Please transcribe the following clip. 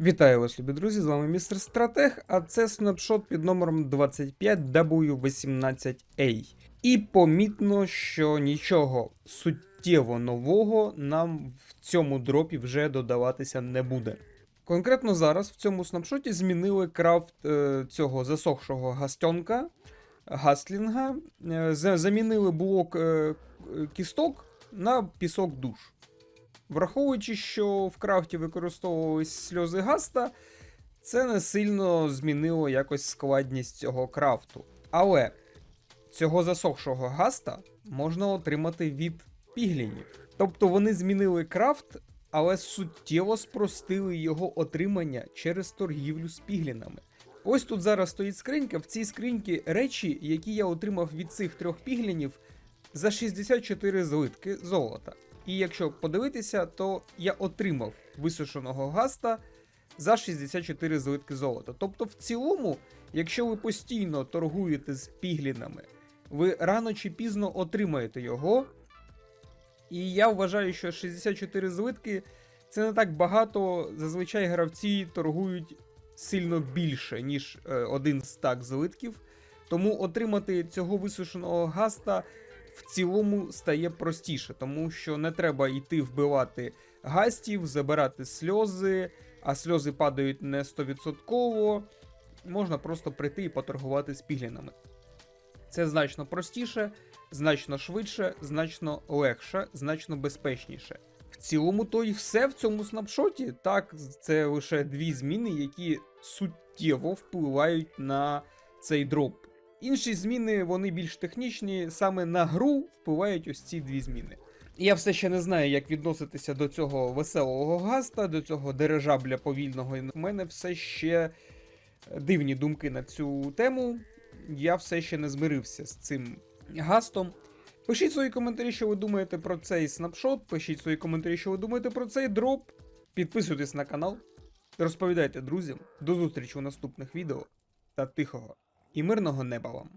Вітаю вас, любі друзі! З вами містер Стратег, а це снапшот під номером 25W18A. І помітно, що нічого суттєво нового нам в цьому дропі вже додаватися не буде. Конкретно зараз в цьому снапшоті змінили крафт е, цього засохшого гастьонка, гаслінга, е, замінили блок е, кісток на пісок душ. Враховуючи, що в крафті використовувались сльози гаста, це не сильно змінило якось складність цього крафту. Але цього засохшого гаста можна отримати від піглінів. Тобто вони змінили крафт, але суттєво спростили його отримання через торгівлю з піглінами. Ось тут зараз стоїть скринька. В цій скриньці речі, які я отримав від цих трьох піглінів за 64 злитки золота. І якщо подивитися, то я отримав висушеного гаста за 64 злитки золота. Тобто, в цілому, якщо ви постійно торгуєте з піглінами, ви рано чи пізно отримаєте його. І я вважаю, що 64 злитки це не так багато. Зазвичай гравці торгують сильно більше, ніж е, один стак злитків. Тому отримати цього висушеного гаста в цілому стає простіше, тому що не треба йти вбивати гастів, забирати сльози, а сльози падають не 100%. Можна просто прийти і поторгувати з піглінами. Це значно простіше, значно швидше, значно легше, значно безпечніше. В цілому, то й все в цьому снапшоті. Так, це лише дві зміни, які суттєво впливають на цей дроп. Інші зміни, вони більш технічні, саме на гру впливають ось ці дві зміни. Я все ще не знаю, як відноситися до цього веселого гаста, до цього дирижабля повільного. У мене все ще дивні думки на цю тему. Я все ще не змирився з цим гастом. Пишіть свої коментарі, що ви думаєте про цей снапшот. Пишіть свої коментарі, що ви думаєте про цей дроп. Підписуйтесь на канал, розповідайте друзям. До зустрічі у наступних відео та тихого і мирного неба вам.